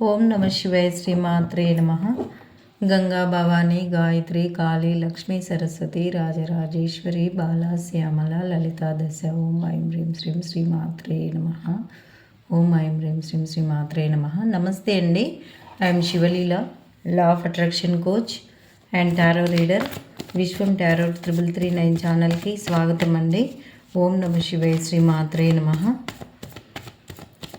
ఓం నమ శివాయ శ్రీమాత్రే నమ. గంగా భవాని గాయత్రి కాళి లక్ష్మీ సరస్వతి రాజరాజేశ్వరి బాలా శ్యామల లలితా దశ ఓం ఐం హ్రీం శ్రీం శ్రీమాత్రే నమ. ఓం ఐం హ్రీం శ్రీం శ్రీమాత్రే నమ. నమస్తే అండి. I'm Shivaleela law of attraction coach and tarot reader Vishwam tarot triple three nine ఛానల్కి స్వాగతం అండి. ఓం నమ శివాయ శ్రీమాత్రే నమ.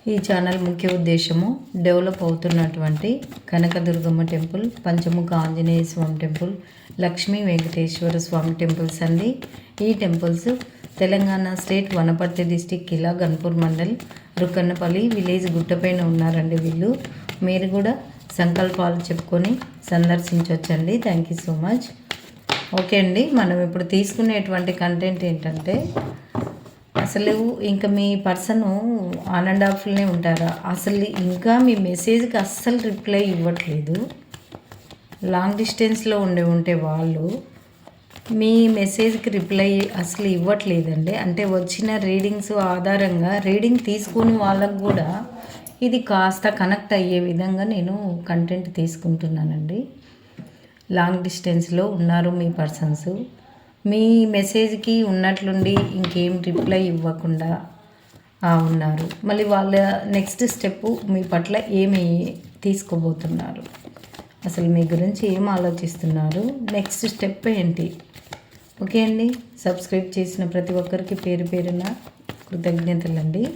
ఈ ఛానల్ ముఖ్య ఉద్దేశము డెవలప్ అవుతున్నటువంటి Kanakadurgamma temple Panchamukha Anjaneya Swamy temple Lakshmi Venkateshwara Swamy temples అండి ఈ temples Telangana state Wanaparthy district Killa Ghanpur mandal Rukannapalli village గుట్టపైన ఉన్నారండి వీళ్ళు. మీరు కూడా సంకల్పాలు చెప్పుకొని సందర్శించవచ్చండి thank you so much okay అండి మనం ఇప్పుడు తీసుకునేటువంటి కంటెంట్ ఏంటంటే అసలు ఇంకా మీ పర్సన్ ఆన్ అండ్ ఆఫ్లోనే ఉంటారా? అసలు ఇంకా మీ మెసేజ్కి అస్సలు రిప్లై ఇవ్వట్లేదు. లాంగ్ డిస్టెన్స్లో ఉండే ఉంటే వాళ్ళు మీ మెసేజ్కి రిప్లై అసలు ఇవ్వట్లేదండి. అంటే వచ్చిన రీడింగ్స్ ఆధారంగా రీడింగ్ తీసుకుని వాళ్ళకు కూడా ఇది కాస్త కనెక్ట్ అయ్యే విధంగా నేను కంటెంట్ తీసుకుంటున్నానండి. లాంగ్ డిస్టెన్స్లో ఉన్నారు మీ పర్సన్స్. మీ మెసేజ్కి ఉన్నట్లుండి ఇంకేం రిప్లై ఇవ్వకుండా ఉన్నారు. మళ్ళీ వాళ్ళ నెక్స్ట్ స్టెప్ మీ పట్ల ఏమి తీసుకోబోతున్నారు? అసలు మీ గురించి ఏం ఆలోచిస్తున్నారు? నెక్స్ట్ స్టెప్ ఏంటి? ఓకే అండి. సబ్స్క్రైబ్ చేసిన ప్రతి ఒక్కరికి పేరు పేరున కృతజ్ఞతలండి.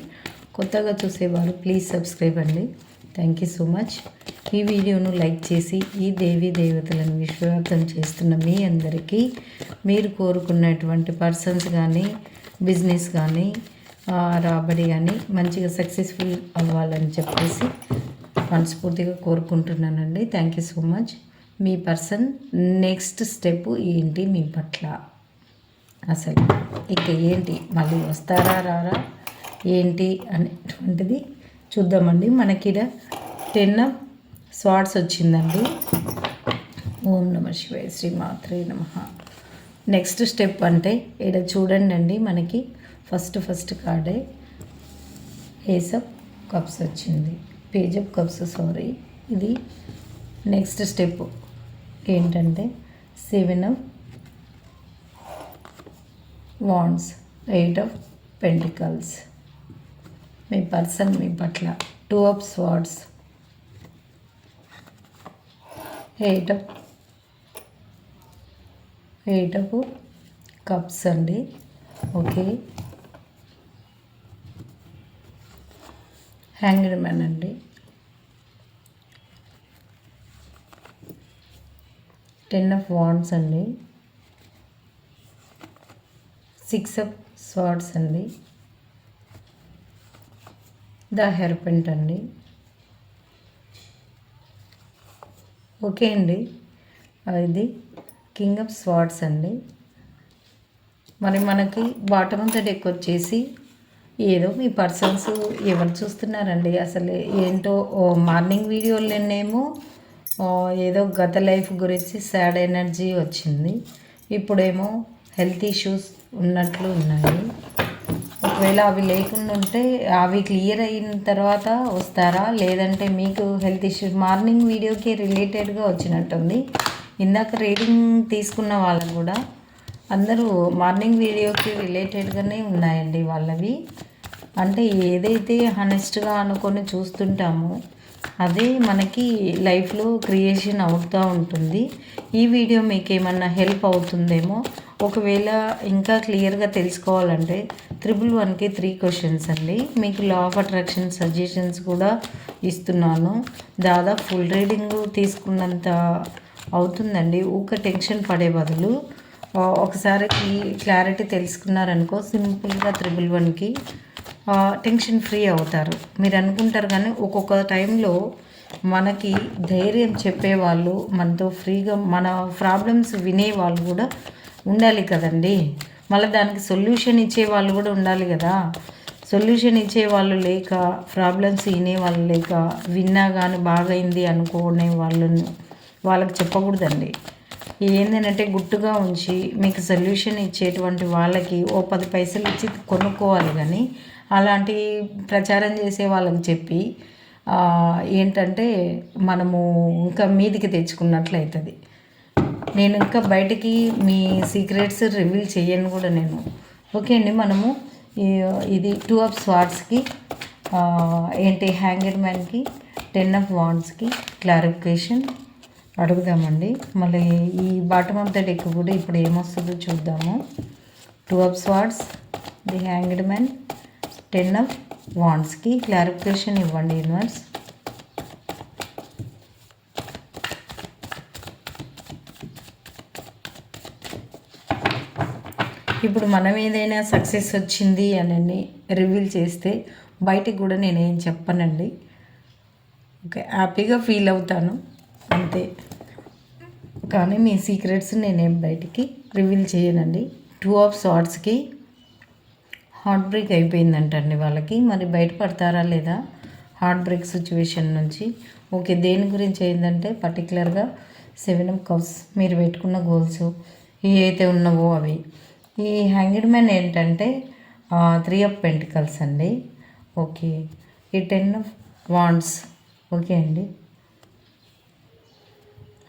కొత్తగా చూసేవారు ప్లీజ్ సబ్స్క్రైబ్ అండి. థ్యాంక్ యూ సో మచ్ ఈ వీడియోను లైక్ చేసి ఈ దేవీ దేవతలను విశ్వవ్యాప్తం చేస్తున్న మీ అందరికీ మీరు కోరుకున్నటువంటి పర్సన్స్ కానీ బిజినెస్ కానీ రాబడి కానీ మంచిగా సక్సెస్ఫుల్ అవ్వాలని చెప్పేసి మనస్ఫూర్తిగా కోరుకుంటున్నానండి. థ్యాంక్ యూ సో మచ్ మీ పర్సన్ నెక్స్ట్ స్టెప్ ఏంటి మీ పట్ల? అసలు ఇక ఏంటి? మళ్ళీ వస్తారా రారా? ఏంటి అనేటువంటిది చూద్దామండి. మనకి టెన్ స్వాట్స్ వచ్చిందండి. ఓం నమ శివాయ శ్రీ మాత్రే నమ. నెక్స్ట్ స్టెప్ అంటే ఇక్కడ చూడండి అండి మనకి ఫస్ట్ ఫస్ట్ కార్డే. హేసప్ కప్స్ వచ్చింది. Page of cups sorry. ఇది నెక్స్ట్ స్టెప్ ఏంటంటే seven of wands eight of pentacles. Me person మీ పట్ల. Two of swords eight eight of cups అండి. ఓకే హ్యాంగ్డ్ మ్యాన్ అండి. టెన్ ఆఫ్ వాండ్స్ అండి. Six of swords అండి. The hermit అండి. Okay అండి. ఇది కింగ్ ఆఫ్ స్వాట్స్ అండి. మరి మనకి బాటమ్ ఆఫ్ ద డెక్ వచ్చేసి ఏదో మీ పర్సన్స్ ఎవరు చూస్తున్నారండి? అసలు ఏంటో మార్నింగ్ వీడియోలోనేమో ఏదో గత లైఫ్ గురించి సాడ్ ఎనర్జీ వచ్చింది. ఇప్పుడేమో హెల్త్ ఇష్యూస్ ఉన్నట్లు ఉన్నాయి. ఒకవేళ అవి లేకుండా ఉంటే అవి క్లియర్ అయిన తర్వాత వస్తారా? లేదంటే మీకు హెల్త్ ఇష్యూస్ మార్నింగ్ వీడియోకి రిలేటెడ్గా వచ్చినట్టుంది. ఇందాక రీడింగ్ తీసుకున్న వాళ్ళు కూడా అందరూ మార్నింగ్ వీడియోకి రిలేటెడ్గానే ఉన్నాయండి వాళ్ళవి. అంటే ఏదైతే హనెస్ట్గా అనుకొని చూస్తుంటామో అదే మనకి లైఫ్లో క్రియేషన్ అవుతూ ఉంటుంది. ఈ వీడియో మీకు ఏమన్నా హెల్ప్ అవుతుందేమో ఒకవేళ ఇంకా క్లియర్గా తెలుసుకోవాలంటే త్రిబుల్ వన్కి త్రీ క్వశ్చన్స్ అండి. మీకు లా ఆఫ్ అట్రాక్షన్ సజెషన్స్ కూడా ఇస్తున్నాను. దాదాపు ఫుల్ రీడింగ్ తీసుకున్నంత అవుతుందండి. ఊక టెన్షన్ పడే బదులు ఒకసారి క్లారిటీ తెలుసుకున్నారనుకో సింపుల్గా త్రిబుల్ వన్కి టెన్షన్ ఫ్రీ అవుతారు. మీరు అనుకుంటారు కానీ ఒక్కొక్క టైంలో మనకి ధైర్యం చెప్పేవాళ్ళు మనతో ఫ్రీగా మన ప్రాబ్లమ్స్ వినేవాళ్ళు కూడా ఉండాలి కదండి. మళ్ళీ దానికి సొల్యూషన్ ఇచ్చే వాళ్ళు కూడా ఉండాలి కదా. సొల్యూషన్ ఇచ్చే వాళ్ళు లేక ప్రాబ్లమ్స్ వినే వాళ్ళు లేక విన్నా కానీ బాగైంది అనుకునే వాళ్ళను వాళ్ళకి చెప్పకూడదండి. ఏంటంటే గుట్టుగా ఉంచి మీకు సొల్యూషన్ ఇచ్చేటువంటి వాళ్ళకి ఓ పది పైసలు ఇచ్చి కొనుక్కోవాలి కానీ అలాంటి ప్రచారం చేసే వాళ్ళకి చెప్పి ఏంటంటే మనము ఇంకా మీదికి తెచ్చుకున్నట్లు అవుతుంది నేను ఇంకా బయటికి మీ సీక్రెట్స్ రివీల్ చేయను కూడా నేను. ఓకే అండి మనము ఇది టూ ఆఫ్ స్వార్డ్స్కి ఏంటి హ్యాంగెడ్ మ్యాన్కి టెన్ ఆఫ్ వాండ్స్కి క్లారిఫికేషన్ అడుగుదామండి. మళ్ళీ ఈ బాటమ్ ఆఫ్ ద డెక్ కూడా ఇప్పుడు ఏమొస్తుందో చూద్దాము. Two of swords the hanged man ten of వాండ్స్కి clarification ఇవ్వండి యూనివర్స్ ఇప్పుడు మనం ఏదైనా సక్సెస్ వచ్చింది అని రివీల్ చేస్తే బయటికి కూడా నేనేం చెప్పనండి. ఓకే హ్యాపీగా ఫీల్ అవుతాను. అంతే. కానీ మీ సీక్రెట్స్ నేనేం బయటికి రివీల్ చేయనండి. టూ ఆఫ్ షార్ట్స్కి హార్ట్ బ్రేక్ అయిపోయిందంటండి వాళ్ళకి. మరి బయటపడతారా లేదా? హార్ట్ బ్రేక్ సిచ్యువేషన్ నుంచి. ఓకే దేని గురించి అయిందంటే పర్టికులర్గా సెవెన్ ఆఫ్ కప్స్ మీరు పెట్టుకున్న గోల్స్ ఏ అయితే ఉన్నావో అవి. ఈ హ్యాంగిడ్ మ్యాన్ ఏంటంటే త్రీ ఆఫ్ పెంటికల్స్ అండి. ఓకే. ఈ టెన్ ఆఫ్ వాండ్స్ ఓకే అండి.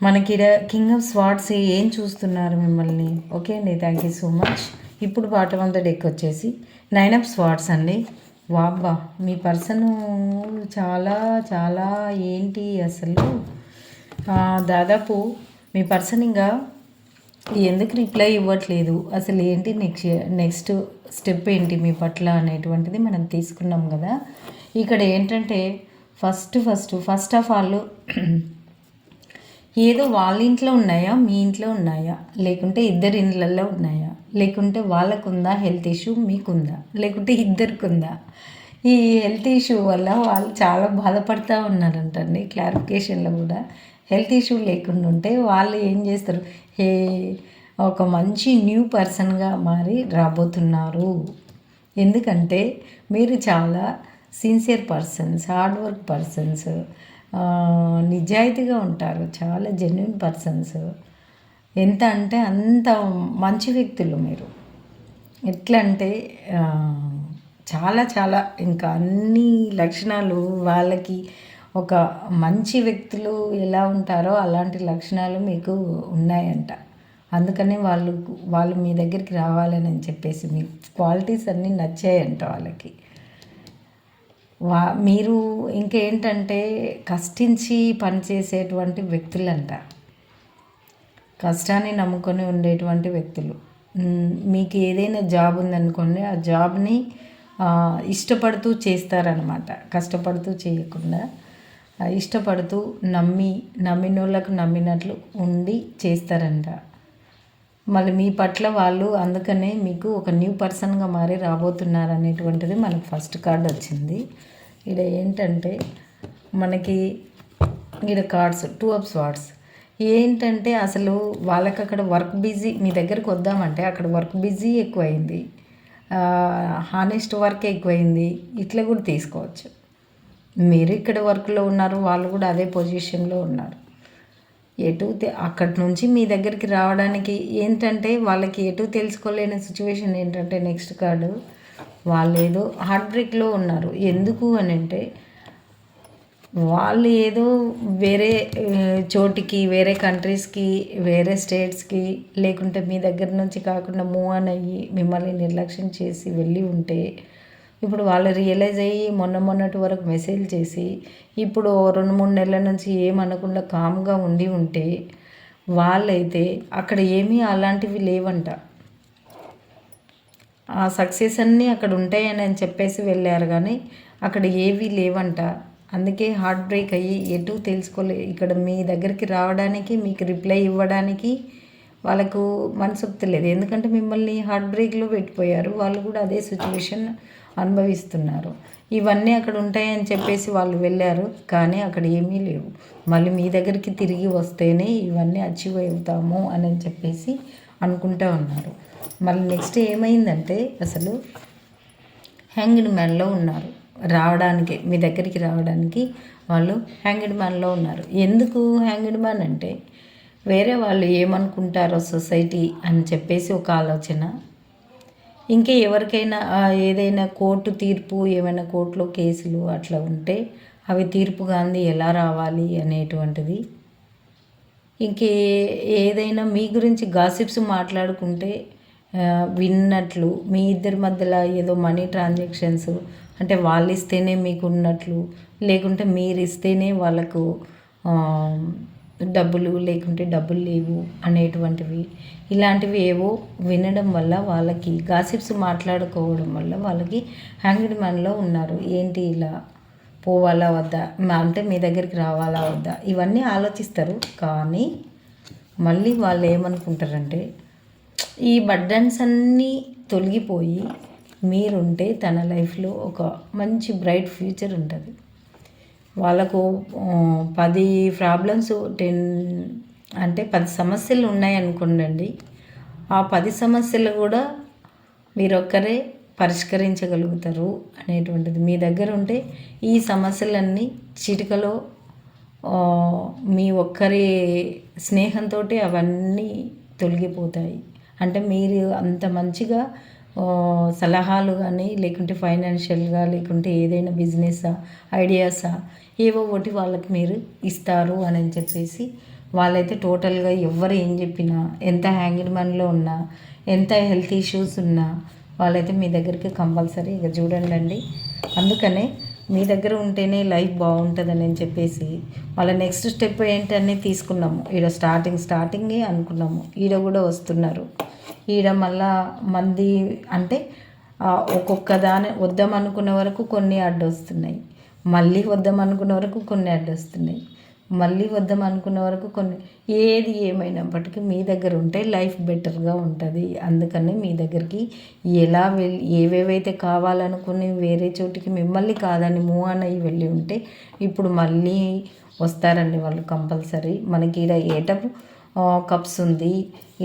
మనకి కింగ్ ఆఫ్ స్వాట్స్ ఏం చూస్తున్నారు మిమ్మల్ని? ఓకే అండి థ్యాంక్ యూ సో మచ్ ఇప్పుడు బాటమ్ ఆఫ్ ద డెక్ వచ్చేసి నైన్ ఆఫ్ స్వాట్స్ అండి. వాబ్బా మీ పర్సన్ చాలా చాలా ఏంటి అసలు? దాదాపు మీ పర్సన్ ఇంకా ఎందుకు రిప్లై ఇవ్వట్లేదు? అసలు ఏంటి నెక్స్ట్ నెక్స్ట్ స్టెప్ ఏంటి మీ పట్ల అనేటువంటిది మనం తీసుకున్నాం కదా. ఇక్కడ ఏంటంటే first first first of all ఏదో వాళ్ళ ఇంట్లో ఉన్నాయా మీ ఇంట్లో ఉన్నాయా? లేకుంటే ఇద్దరి ఇండ్లలో ఉన్నాయా? లేకుంటే వాళ్ళకుందా హెల్త్ ఇష్యూ మీకుందా? లేకుంటే ఇద్దరికి ఉందా ఈ హెల్త్ ఇష్యూ వల్ల వాళ్ళు చాలా బాధపడుతూ ఉన్నారంటండి క్లారిఫికేషన్లో కూడా. హెల్త్ ఇష్యూ లేకుండా ఉంటే వాళ్ళు ఏం చేస్తారు? హే ఒక మంచి న్యూ పర్సన్గా మారి రాబోతున్నారు. ఎందుకంటే మీరు చాలా sincere persons hard work persons నిజాయితీగా ఉంటారు. చాలా జెన్యున్ పర్సన్స్. ఎంత అంటే అంత మంచి వ్యక్తులు మీరు. ఎట్లా అంటే చాలా చాలా ఇంకా అన్ని లక్షణాలు వాళ్ళకి ఒక మంచి వ్యక్తులు ఎలా ఉంటారో అలాంటి లక్షణాలు మీకు ఉన్నాయంట. అందుకనే వాళ్ళు వాళ్ళు మీ దగ్గరికి రావాలని చెప్పేసి మీ క్వాలిటీస్ అన్నీ నచ్చాయంట వాళ్ళకి. వా మీరు ఇంకేంటంటే కష్టించి పనిచేసేటువంటి వ్యక్తులంట. కష్టాన్ని నమ్ముకొని ఉండేటువంటి వ్యక్తులు. మీకు ఏదైనా జాబ్ ఉందనుకోండి ఆ జాబ్ని ఇష్టపడుతూ చేస్తారనమాట. కష్టపడుతూ చేయకుండా. ఇష్టపడుతూ నమ్మి నమ్మినోళ్ళకు నమ్మినట్లు ఉండి చేస్తారంట. మళ్ళీ మీ పట్ల వాళ్ళు అందుకనే మీకు ఒక న్యూ పర్సన్గా మారి రాబోతున్నారు అనేటువంటిది మనకు ఫస్ట్ కార్డ్ వచ్చింది. ఇక్కడ ఏంటంటే మనకి ఇక్కడ కార్డ్స్ టూ ఆఫ్ స్వార్డ్స్. ఏంటంటే అసలు వాళ్ళకి అక్కడ వర్క్ బిజీ మీ దగ్గరకు వద్దామంటే అక్కడ వర్క్ బిజీ ఎక్కువైంది. హానెస్ట్ వర్క్ ఎక్కువైంది. ఇట్లా కూడా తీసుకోవచ్చు. మీరు ఇక్కడ వర్క్లో ఉన్నారు వాళ్ళు కూడా అదే పొజిషన్లో ఉన్నారు. ఎటు అక్కడి నుంచి మీ దగ్గరికి రావడానికి ఏంటంటే వాళ్ళకి ఎటు తెలుసుకోలేని సిచ్యువేషన్ ఏంటంటే నెక్స్ట్ కార్డు వాళ్ళు ఏదో హార్ట్ బ్రేక్లో ఉన్నారు. ఎందుకు అని అంటే వాళ్ళు ఏదో వేరే చోటికి వేరే కంట్రీస్కి వేరే స్టేట్స్కి లేకుంటే మీ దగ్గర నుంచి కాకుండా మూవ్ ఆన్ అయ్యి మిమ్మల్ని నిర్లక్ష్యం చేసి వెళ్ళి ఉంటే ఇప్పుడు వాళ్ళు రియలైజ్ అయ్యి మొన్న మొన్నటి వరకు మెసేజ్ చేసి ఇప్పుడు రెండు మూడు నెలల నుంచి ఏమనకుండా కామ్గా ఉండి ఉంటే వాళ్ళైతే అక్కడ ఏమీ అలాంటివి లేవంట. ఆ సక్సెస్ అన్నీ అక్కడ ఉంటాయని అని చెప్పేసి వెళ్ళారు కానీ అక్కడ ఏవి లేవంట. అందుకే హార్ట్ బ్రేక్ అయ్యి ఎటు తెలుసుకోలే. ఇక్కడ మీ దగ్గరికి రావడానికి మీకు రిప్లై ఇవ్వడానికి వాళ్ళకు మనసొక్తి లేదు ఎందుకంటే మిమ్మల్ని హార్ట్ బ్రేక్లో పెట్టిపోయారు. వాళ్ళు కూడా అదే సిచ్యువేషన్ అనుభవిస్తున్నారు. ఇవన్నీ అక్కడ ఉంటాయని చెప్పేసి వాళ్ళు వెళ్ళారు. కానీ అక్కడ ఏమీ లేవు. మళ్ళీ మీ దగ్గరికి తిరిగి వస్తేనే ఇవన్నీ అచీవ్ అవుతాము అని చెప్పేసి అనుకుంటా ఉన్నారు. మళ్ళీ నెక్స్ట్ ఏమైందంటే అసలు హ్యాంగిడ్ మ్యాన్లో ఉన్నారు. రావడానికి మీ దగ్గరికి రావడానికి వాళ్ళు హ్యాంగిడ్ మ్యాన్లో ఉన్నారు. ఎందుకు హ్యాంగిడ్ మ్యాన్ అంటే వేరే వాళ్ళు ఏమనుకుంటారో సొసైటీ అని చెప్పేసి ఒక ఆలోచన. ఇంకా ఎవరికైనా ఏదైనా కోర్టు తీర్పు ఏమైనా కోర్టులో కేసులు అట్లా ఉంటే అవి తీర్పు గాంధీ ఎలా రావాలి అనేటువంటిది. ఇంకే ఏదైనా మీ గురించి గాసిప్స్ మాట్లాడుకుంటే విన్నట్లు మీ ఇద్దరి మధ్యలో ఏదో మనీ ట్రాన్సాక్షన్స్ అంటే వాళ్ళు ఇస్తేనే మీకు ఉన్నట్లు లేకుంటే మీరు ఇస్తేనే వాళ్ళకు డబ్బులు లేకుంటే డబ్బులు లేవు అనేటువంటివి. ఇలాంటివి ఏవో వినడం వల్ల వాళ్ళకి గాసిప్స్ మాట్లాడుకోవడం వల్ల వాళ్ళకి హ్యాంగ్డ్ మ్యాన్లో ఉన్నారు. ఏంటి ఇలా పోవాలా వద్దా? అంటే మీ దగ్గరికి రావాలా వద్దా? ఇవన్నీ ఆలోచిస్తారు. కానీ మళ్ళీ వాళ్ళు ఏమనుకుంటారంటే ఈ బర్డన్స్ అన్నీ తొలగిపోయి మీరుంటే తన లైఫ్లో ఒక మంచి బ్రైట్ ఫ్యూచర్ ఉంటుంది. వాళ్ళకు పది ప్రాబ్లమ్స్ టెన్ అంటే పది సమస్యలు ఉన్నాయనుకోండి ఆ పది సమస్యలు కూడా మీరొక్కరే పరిష్కరించగలుగుతారు అనేటువంటిది. మీ దగ్గర ఉంటే ఈ సమస్యలన్నీ చిటికలో మీ ఒక్కరి స్నేహంతో అవన్నీ తొలగిపోతాయి. అంటే మీరు అంత మంచిగా సలహాలు కానీ లేకుంటే ఫైనాన్షియల్గా లేకుంటే ఏదైనా బిజినెసా ఐడియాసా ఏవో ఒకటి వాళ్ళకి మీరు ఇస్తారు అని చెప్పేసి వాళ్ళైతే టోటల్గా ఎవరు ఏం చెప్పినా ఎంత హ్యాంగిడ్ మ్యాన్లో ఉన్నా ఎంత హెల్త్ ఇష్యూస్ ఉన్నా వాళ్ళైతే మీ దగ్గరికి కంపల్సరీ ఇక చూడండి అండి అందుకనే మీ దగ్గర ఉంటేనే లైఫ్ బాగుంటుందని అని చెప్పేసి వాళ్ళ నెక్స్ట్ స్టెప్ ఏంటని తీసుకున్నాము. ఈడ స్టార్టింగ్ స్టార్టింగే అనుకున్నాము. ఈడ కూడా వస్తున్నారు. ఈడ మళ్ళా మంది అంటే ఒక్కొక్క దాని వద్దాం అనుకున్న వరకు కొన్ని అడ్డొస్తున్నాయి. మళ్ళీ వద్దాం అనుకున్న వరకు కొన్ని అడ్డొస్తున్నాయి. మళ్ళీ వద్దాం అనుకున్న వరకు కొన్ని ఏది ఏమైనప్పటికీ మీ దగ్గర ఉంటే లైఫ్ బెటర్గా ఉంటుంది. అందుకని మీ దగ్గరికి ఎలా వెళ్ళి ఏవేవైతే కావాలనుకుని వేరే చోటికి మిమ్మల్ని కాదని మూవ్ ఆన్ అయ్యి వెళ్ళి ఉంటే ఇప్పుడు మళ్ళీ వస్తారండి వాళ్ళు కంపల్సరీ. మనకి ఈడ ఏటప్ కప్స్ ఉంది.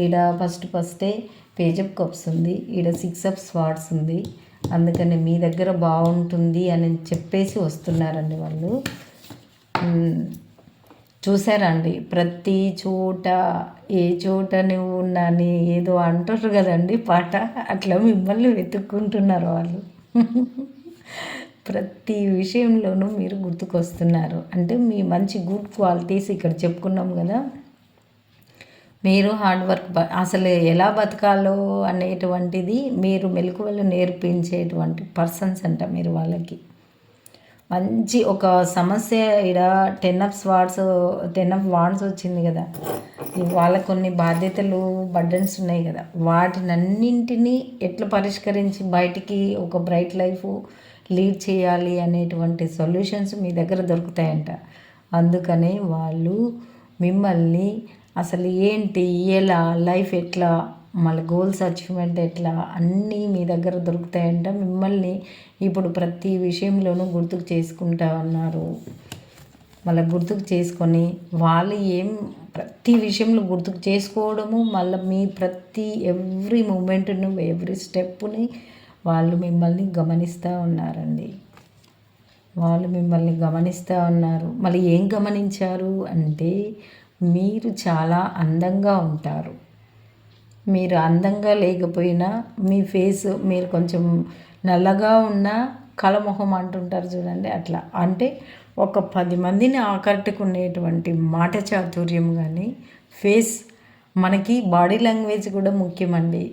ఈడ ఫస్ట్ ఫస్టే పేజప్ కప్స్ ఉంది. ఈడ సిక్స్ అప్ స్వాట్స్ ఉంది. అందుకని మీ దగ్గర బాగుంటుంది అని చెప్పేసి వస్తున్నారండి వాళ్ళు. చూసారండి. అండి ప్రతి చోట ఏ చోట నువ్వు ఉన్నా అని ఏదో అంటారు కదండి పాట. అట్లా మిమ్మల్ని వెతుక్కుంటున్నారు వాళ్ళు. ప్రతి విషయంలోనూ మీరు గుర్తుకొస్తున్నారు. అంటే మీ మంచి గుడ్ క్వాలిటీస్ ఇక్కడ చెప్పుకున్నాం కదా. మీరు హార్డ్ వర్క్ అసలు ఎలా బతకాలో అనేటువంటిది మీరు మెలకువలు నేర్పించేటువంటి పర్సన్స్ అంట మీరు వాళ్ళకి. మంచి ఒక సమస్య ఇక్కడ ten of swords ten of wands వచ్చింది కదా. వాళ్ళ కొన్ని బాధ్యతలు బర్డన్స్ ఉన్నాయి కదా. వాటినన్నింటినీ ఎట్లా పరిష్కరించి బయటికి ఒక బ్రైట్ లైఫ్ లీడ్ చేయాలి అనేటువంటి సొల్యూషన్స్ మీ దగ్గర దొరుకుతాయంట. అందుకనే వాళ్ళు మిమ్మల్ని అసలు ఏంటి ఎలా లైఫ్ ఎట్లా మళ్ళీ గోల్స్ అచీవ్మెంట్ ఎట్లా అన్నీ మీ దగ్గర దొరుకుతాయంట. మిమ్మల్ని ఇప్పుడు ప్రతి విషయంలోనూ గుర్తుకు చేసుకుంటా ఉన్నారు. మళ్ళీ గుర్తుకు చేసుకొని వాళ్ళు ఏం ప్రతి విషయంలో గుర్తుకు చేసుకోవడము మళ్ళీ మీ ప్రతి ఎవ్రీ మూమెంట్ను ఎవ్రీ స్టెప్ని వాళ్ళు మిమ్మల్ని గమనిస్తూ ఉన్నారండి. వాళ్ళు మిమ్మల్ని గమనిస్తూ ఉన్నారు. మళ్ళీ ఏం గమనించారు అంటే మీరు చాలా అందంగా ఉంటారు. మీరు అందంగా లేకపోయినా మీ ఫేస్ మీరు కొంచెం నల్లగా ఉన్న కలమొహం అంటుంటారు చూడండి అట్లా. అంటే ఒక పది మందిని ఆకట్టుకునేటువంటి మాట చాతుర్యం కానీ ఫేస్ మనకి బాడీ లాంగ్వేజ్ కూడా ముఖ్యమండి.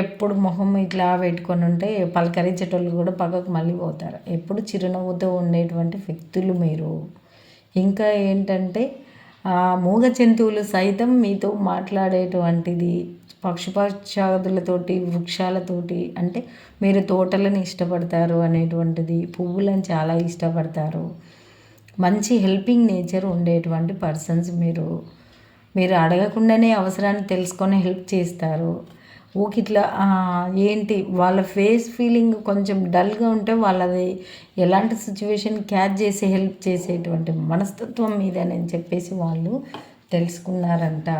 ఎప్పుడు మొహం ఇట్లా పెట్టుకొని ఉంటే పలకరించేటోళ్ళు కూడా పక్కకు మళ్ళీ పోతారు. ఎప్పుడు చిరునవ్వుతో ఉండేటువంటి వ్యక్తులు మీరు. ఇంకా ఏంటంటే మూగ జంతువులు సైతం మీతో మాట్లాడేటువంటిది పక్షుపక్షాదులతోటి వృక్షాలతోటి అంటే మీరు తోటలను ఇష్టపడతారు అనేటువంటిది పువ్వులను చాలా ఇష్టపడతారు. మంచి హెల్పింగ్ నేచర్ ఉండేటువంటి పర్సన్స్ మీరు. మీరు అడగకుండానే అవసరాన్ని తెలుసుకొని హెల్ప్ చేస్తారు. ఊకిట్లా ఇట్లా ఏంటి వాళ్ళ ఫేస్ ఫీలింగ్ కొంచెం డల్గా ఉంటే వాళ్ళది ఎలాంటి సిచ్యువేషన్ క్యాచ్ చేసి హెల్ప్ చేసేటువంటి మనస్తత్వం మీదేనని చెప్పేసి వాళ్ళు తెలుసుకున్నారంట.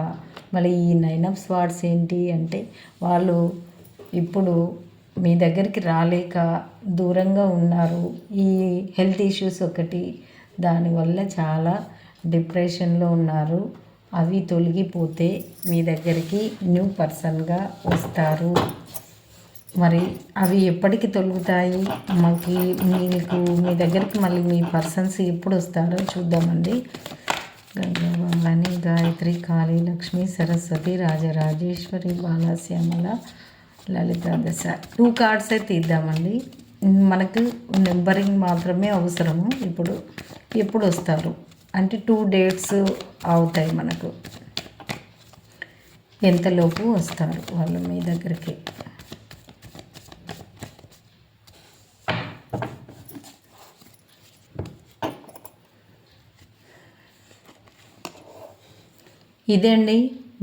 మళ్ళీ ఈ నైన్ ఆఫ్ స్వార్డ్స్ ఏంటి అంటే వాళ్ళు ఇప్పుడు మీ దగ్గరికి రాలేక దూరంగా ఉన్నారు. ఈ హెల్త్ ఇష్యూస్ ఒకటి. దానివల్ల చాలా డిప్రెషన్లో ఉన్నారు. అవి తొలగిపోతే మీ దగ్గరికి న్యూ పర్సన్గా వస్తారు. మరి అవి ఎప్పటికి తొలుగుతాయి? మాకు మీకు మీ దగ్గరికి మళ్ళీ మీ పర్సన్స్ ఎప్పుడు వస్తారో చూద్దామండి. గంగా భవాని గాయత్రి కాళీ లక్ష్మి సరస్వతి రాజరాజేశ్వరి బాలశ్యామల లలిత దశ. టూ కార్డ్స్ అయితే తీద్దామండి మనకు నెంబరింగ్ మాత్రమే అవసరము. ఇప్పుడు ఎప్పుడు వస్తారు? అంటే టూ డేట్స్ అవుతాయి మనకు. ఎంతలోపు వస్తారు వాళ్ళు మీ దగ్గరికి? ఇదే అండి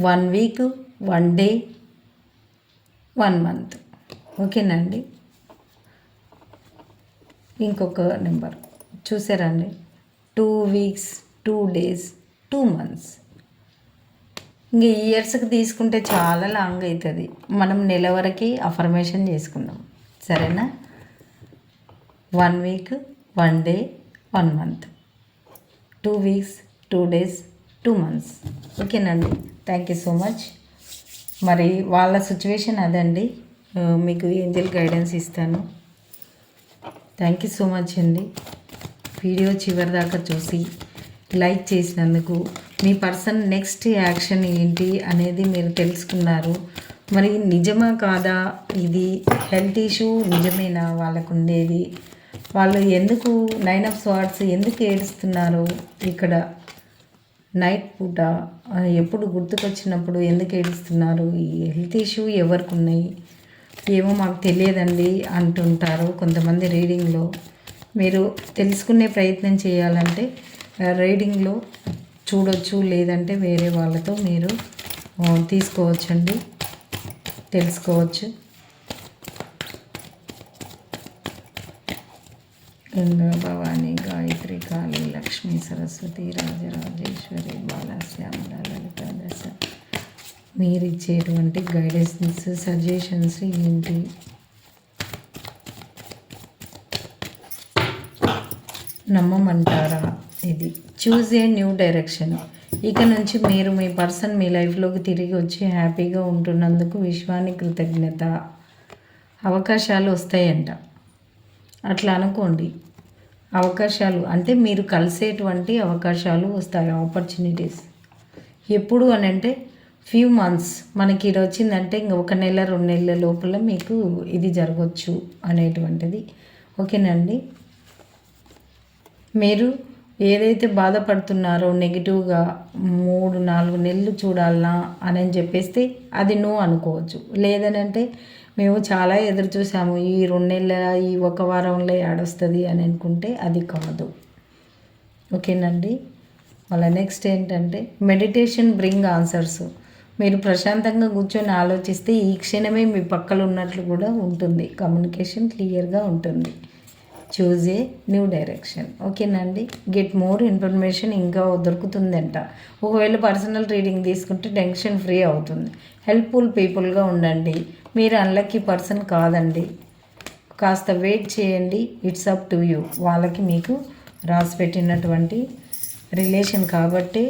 one week one day one month. ఓకేనా అండి ఇంకొక నెంబర్. చూసారండి two weeks two days two months. ఇంక ఇయర్స్కి తీసుకుంటే చాలా లాంగ్ అవుతుంది మనం నెల వరకు అఫర్మేషన్ చేసుకుందాం. సరేనా? One week one day one month. Two weeks two days two months. ఓకేనండి. థ్యాంక్ యూ సో మచ్ మరి వాళ్ళ సిచ్యువేషన్ అదండి. మీకు ఏంజల్ గైడెన్స్ ఇస్తాను. థ్యాంక్ యూ సో మచ్ అండి. వీడియో చివరి దాకా చూసి లైక్ చేసినందుకు మీ పర్సన్ నెక్స్ట్ యాక్షన్ ఏంటి అనేది మీరు తెలుసుకున్నారు. మరి నిజమా కాదా? ఇది హెల్త్ ఇష్యూ నిజమేనా? వాళ్ళకు ఉండేది. వాళ్ళు ఎందుకు నైన్ ఆఫ్ స్వార్ట్స్ ఎందుకు ఏడుస్తున్నారు ఇక్కడ? నైట్ పూట ఎప్పుడు గుర్తుకొచ్చినప్పుడు ఎందుకు ఏడుస్తున్నారు? ఈ హెల్త్ ఇష్యూ ఎవరికి ఉన్నాయి ఏమో మాకు తెలియదండి అంటుంటారు కొంతమంది రీడింగ్లో. మీరు తెలుసుకునే ప్రయత్నం చేయాలంటే రీడింగ్లో చూడొచ్చు లేదంటే వేరే వాళ్ళతో మీరు తీసుకోవచ్చండి తెలుసుకోవచ్చు. గంగా భవాని గాయత్రి కాళి లక్ష్మీ సరస్వతి రాజరాజేశ్వరి బాలశ్యామల లలిత దశ. మీరు ఇచ్చేటువంటి గైడెన్స్ సజెషన్స్ ఏంటి? నమ్మమంటారా? ఇది చూజ్ ఏ న్యూ డైరెక్షన్. ఇక నుంచి మీరు మీ పర్సన్ మీ లైఫ్లోకి తిరిగి వచ్చి హ్యాపీగా ఉంటున్నందుకు విశ్వానికి కృతజ్ఞత. అవకాశాలు వస్తాయంట. అట్లా అనుకోండి. అవకాశాలు అంటే మీరు కలిసేటువంటి అవకాశాలు వస్తాయి ఆపర్చునిటీస్ ఎప్పుడు అని అంటే ఫ్యూ మంత్స్ మనకి ఇది వచ్చిందంటే ఇంక ఒక నెల రెండు నెలల లోపల మీకు ఇది జరగవచ్చు అనేటువంటిది. ఓకేనండి? మీరు ఏదైతే బాధపడుతున్నారో నెగిటివ్గా మూడు నాలుగు నెలలు చూడాలనా అని చెప్పేస్తే అది నో అనుకోవచ్చు. లేదనంటే మేము చాలా ఎదురు చూసాము ఈ రెండు నెలల ఈ ఒక వారంలో ఏడొస్తుంది అని అనుకుంటే అది కాదు. ఓకేనండి? మళ్ళీ నెక్స్ట్ ఏంటంటే మెడిటేషన్ బ్రింగ్ ఆన్సర్స్. మీరు ప్రశాంతంగా కూర్చొని ఆలోచిస్తే ఈ క్షణమే మీ పక్కన ఉన్నట్లు కూడా ఉంటుంది. కమ్యూనికేషన్ క్లియర్గా ఉంటుంది. Choose a new direction. ఓకేనండి? గెట్ మోర్ ఇన్ఫర్మేషన్ ఇంకా దొరుకుతుందంట. ఒకవేళ పర్సనల్ రీడింగ్ తీసుకుంటే టెన్షన్ ఫ్రీ అవుతుంది. హెల్ప్ఫుల్ పీపుల్గా ఉండండి. మీరు అన్లక్కీ పర్సన్ కాదండి. కాస్త వెయిట్ చేయండి. ఇట్స్ అప్ టు యూ వాళ్ళకి మీకు రాసి పెట్టినటువంటి రిలేషన్ కాబట్టి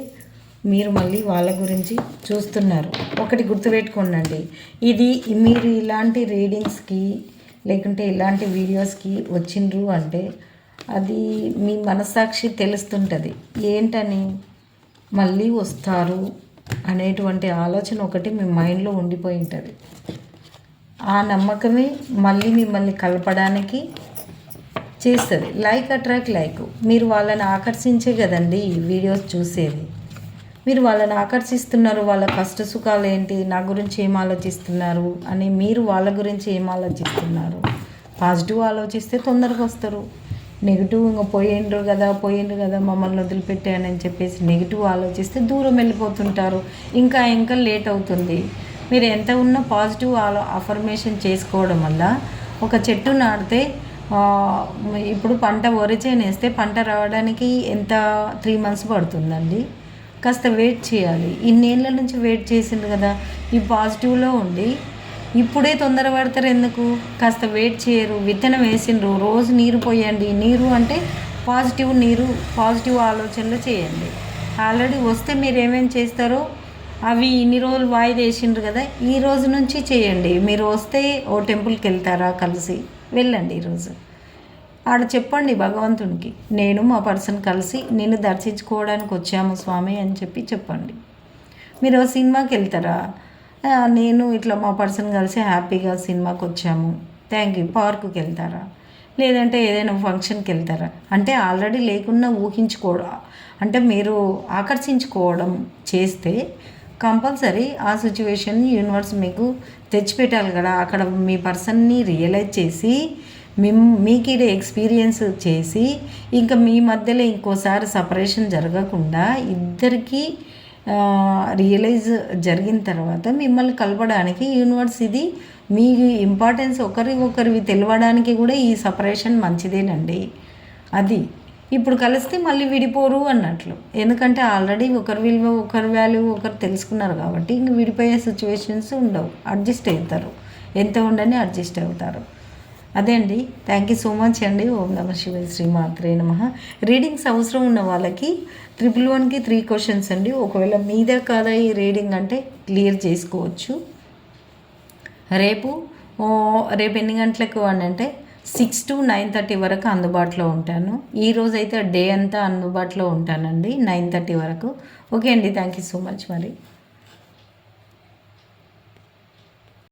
మీరు మళ్ళీ వాళ్ళ గురించి చూస్తున్నారు. ఒకటి గుర్తుపెట్టుకోండి ఇది మీరు ఇలాంటి రీడింగ్స్కి లేకుంటే ఇలాంటి వీడియోస్కి వచ్చిండ్రు అంటే అది మీ మనసాక్షి తెలుస్తుంటుంది. ఏంటని మళ్ళీ వస్తారు అనేటువంటి ఆలోచన ఒకటి మీ మైండ్లో ఉండిపోయి ఉంటుంది. ఆ నమ్మకమే మళ్ళీ మిమ్మల్ని కలపడానికి చేస్తుంది. లైక్ అట్రాక్ట్ లైక్ మీరు వాళ్ళని ఆకర్షించే కదండి ఈ వీడియోస్ చూసేది. మీరు వాళ్ళని ఆకర్షిస్తున్నారు వాళ్ళ కష్ట సుఖాలు ఏంటి నా గురించి ఏం ఆలోచిస్తున్నారు అని మీరు వాళ్ళ గురించి ఏం ఆలోచిస్తున్నారు? పాజిటివ్ ఆలోచిస్తే తొందరగా వస్తారు. నెగిటివ్ ఇంకా పోయిండ్రు కదా పోయిండ్రు కదా మమ్మల్ని వదిలిపెట్టానని చెప్పేసి నెగిటివ్ ఆలోచిస్తే దూరం వెళ్ళిపోతుంటారు. ఇంకా ఇంకా లేట్ అవుతుంది. మీరు ఎంత ఉన్నా పాజిటివ్ ఆలో అఫర్మేషన్ చేసుకోవడం వల్ల ఒక చెట్టు నాటితే ఇప్పుడు పంట వరి చేనేస్తే పంట రావడానికి ఎంత త్రీ మంత్స్ పడుతుందండి? కాస్త వెయిట్ చేయాలి. ఇన్నేళ్ళ నుంచి వెయిట్ చేసిండ్రు కదా ఈ పాజిటివ్లో ఉండి ఇప్పుడే తొందర పడతారు ఎందుకు? కాస్త వెయిట్ చేయరు విత్తనం వేసిండ్రు రోజు నీరు పోయండి. నీరు అంటే పాజిటివ్ నీరు పాజిటివ్ ఆలోచనలు చేయండి. ఆల్రెడీ వస్తే మీరు ఏమేమి చేస్తారో అవి ఇన్ని రోజులు వాయిదా వేసిండ్రు కదా ఈ రోజు నుంచి చేయండి. మీరు వస్తే ఓ టెంపుల్కి వెళ్తారా కలిసి? వెళ్ళండి ఈరోజు ఆడ చెప్పండి భగవంతునికి నేను మా పర్సన్ కలిసి నిన్ను దర్శించుకోవడానికి వచ్చాము స్వామి అని చెప్పి చెప్పండి. మీరు సినిమాకి వెళ్తారా? నేను ఇట్లా మా పర్సన్ కలిసి హ్యాపీగా సినిమాకి వచ్చాము. Thank you. పార్కుకి వెళ్తారా? లేదంటే ఏదైనా ఫంక్షన్కి వెళ్తారా? అంటే ఆల్రెడీ లేకున్నా ఊహించుకోవడం అంటే మీరు ఆకర్షించుకోవడం చేస్తే కంపల్సరీ ఆ సిచ్యువేషన్ యూనివర్స్ మీకు తెచ్చిపెట్టాలి కదా. అక్కడ మీ పర్సన్ని రియలైజ్ చేసి మిమ్ మీకు ఇది ఎక్స్పీరియన్స్ చేసి ఇంకా మీ మధ్యలో ఇంకోసారి సపరేషన్ జరగకుండా ఇద్దరికీ రియలైజ్ జరిగిన తర్వాత మిమ్మల్ని కలపడానికి యూనివర్స్ ఇది మీ ఇంపార్టెన్స్ ఒకరి ఒకరివి తెలవడానికి కూడా ఈ సపరేషన్ మంచిదేనండి. అది. ఇప్పుడు కలిస్తే మళ్ళీ విడిపోరు అన్నట్లు. ఎందుకంటే ఆల్రెడీ ఒకరి విలువ ఒకరి వాల్యూ ఒకరు తెలుసుకున్నారు కాబట్టి ఇంక విడిపోయే సిచ్యువేషన్స్ ఉండవు. అడ్జస్ట్ అవుతారు. ఎంత ఉండని అడ్జస్ట్ అవుతారు. అదే అండి. థ్యాంక్ యూ సో మచ్ అండి. ఓం నమ శివ శ్రీమాత్రే నమ. రీడింగ్స్ అవసరం ఉన్న వాళ్ళకి ట్రిపుల్ వన్కి త్రీ క్వశ్చన్స్ అండి. ఒకవేళ మీదే కాదా ఈ రీడింగ్ అంటే క్లియర్ చేసుకోవచ్చు. రేపు రేపు ఎన్ని గంటలకు అని అంటే సిక్స్ టు నైన్ థర్టీ వరకు అందుబాటులో ఉంటాను. ఈ అయితే డే అంతా అందుబాటులో ఉంటానండి నైన్ థర్టీ వరకు. ఓకే అండి థ్యాంక్ యూ సో మచ్ మరి.